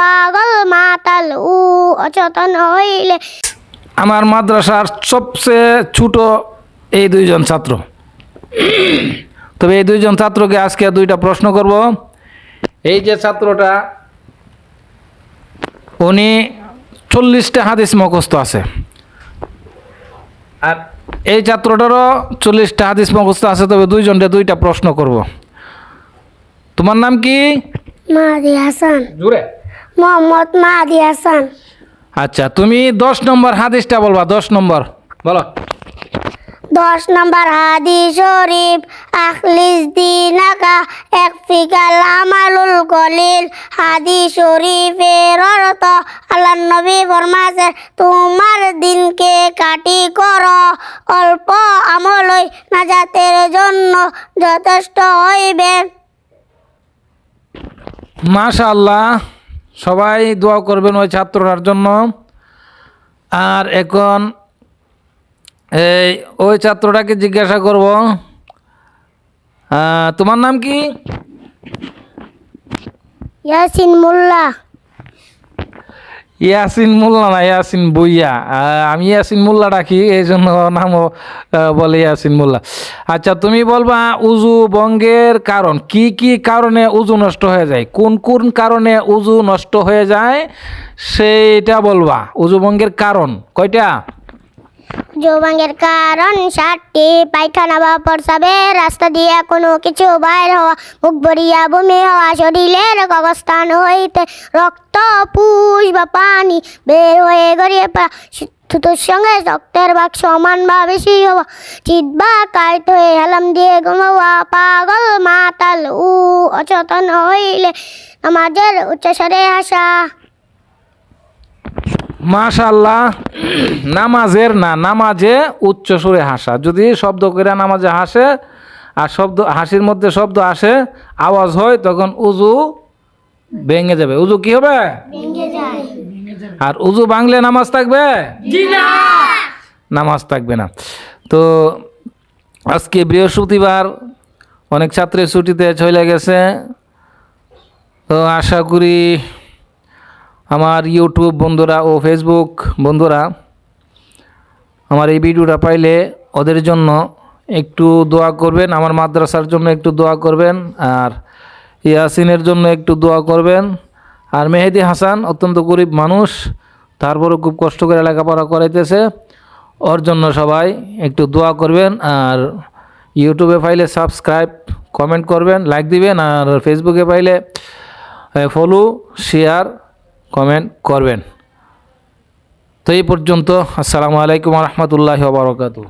পাগল মাতাল উ অচেতন হইলে। আমার মাদ্রাসার সবচেয়ে ছোট এই দুইজন ছাত্র। তবে এই দুইজন ছাত্রকে আজকে দুইটা প্রশ্ন করব। এই যে ছাত্রটা উনি চল্লিশটা হাদিস মুখস্থ আছে। আর এই ছাত্রটারও চল্লিশটা হাদিস মুখস্থ আছে তবে দুইজনটা দুইটা প্রশ্ন করব। তোমার নাম কি? মাহাদি হাসান। জুড়ে মোহাম্মদ মাহাদি হাসান। আচ্ছা তুমি দশ নম্বর হাদিসটা বলবা দশ নম্বর। বলো। দশ নম্বর হাদি শরীফ আখলিস দিনাকা এক ফিকাল আমালুল কলিল। হাদি শরীফের অর্থ আল্লাহ নবী ফরমাসে তোমার দিনকে কাটি করো অল্প আমলই নাজাতের জন্য যথেষ্ট হইবে। মাশা আল্লাহ সবাই দোয়া করবেন ওই ছাত্রটার জন্য। আর এখন এই ওই ছাত্রটাকে জিজ্ঞাসা করব। তোমার নাম কি? ইয়াসিন মোল্লা। ইয়াসিন মোল্লা না, ইয়াসিন বইয়া। আমি ইয়াসিন মোল্লা ডাকি এই জন্য নামও বলে ইয়াসিন মোল্লা। আচ্ছা তুমি বলবা উজু বঙ্গের কারণ, কি কি কারণে উজু নষ্ট হয়ে যায়? কোন কোন কারণে উজু নষ্ট হয়ে যায়? সেইটা বলবা, উজু বঙ্গের কারণ, কয়টা? যৌবাঙ্গের কারণ সাতটি। পায়খানা বা প্রসাবের রাস্তা দিয়ে কোনো কিছু বাইর হওয়া, মুখ ভরিয়া বমি হওয়া, শরীরের অবস্থান হইতে রক্ত, পুষ বা পানি বের হয়ে গড়িয়ে পড়া থুতুর সঙ্গে রক্তের ভাগ সমান বা বেশি হওয়া, চিত বা কাইট হয়ে হেলাম দিয়ে ঘুমাওয়া, পাগল, মাতাল উ অচেতন হইলে আমাদের উচ্চস্বরে আসা। মাশাল্লাহ নামাজের না নামাজে উচ্চ সুরে হাসা। যদি শব্দ করে নামাজে হাসে আর শব্দ হাসির মধ্যে শব্দ আসে আওয়াজ হয় তখন উজু ভেঙে যাবে। উজু কি হবে? আর উজু বাংলে নামাজ থাকবে? নামাজ থাকবে না। তো আজকে বৃহস্পতিবার অনেক ছাত্রের ছুটিতে চলে গেছে। তো আশা করি আমার ইউটিউব বন্ধুরা ও ফেসবুক বন্ধুরা, আমার এই ভিডিওটা পাইলে ওদের জন্য একটু দোয়া করবেন, আমার মাদ্রাসার জন্য একটু দোয়া করবেন, আর ইয়াসিনের জন্য একটু দোয়া করবেন। আর মেহেদি হাসান অত্যন্ত গরিব মানুষ, তারপরও খুব কষ্ট করে লেখাপড়া করাইতেছে। ওর জন্য সবাই একটু দোয়া করবেন, আর ইউটিউবে পাইলে সাবস্ক্রাইব কমেন্ট করবেন লাইক দিবেন, আর ফেসবুকে পাইলে ফলো শেয়ার কমেন্ট করবেন। তো এই পর্যন্ত আসসালামু আলাইকুম রহমতুল্লাহ বারকাতু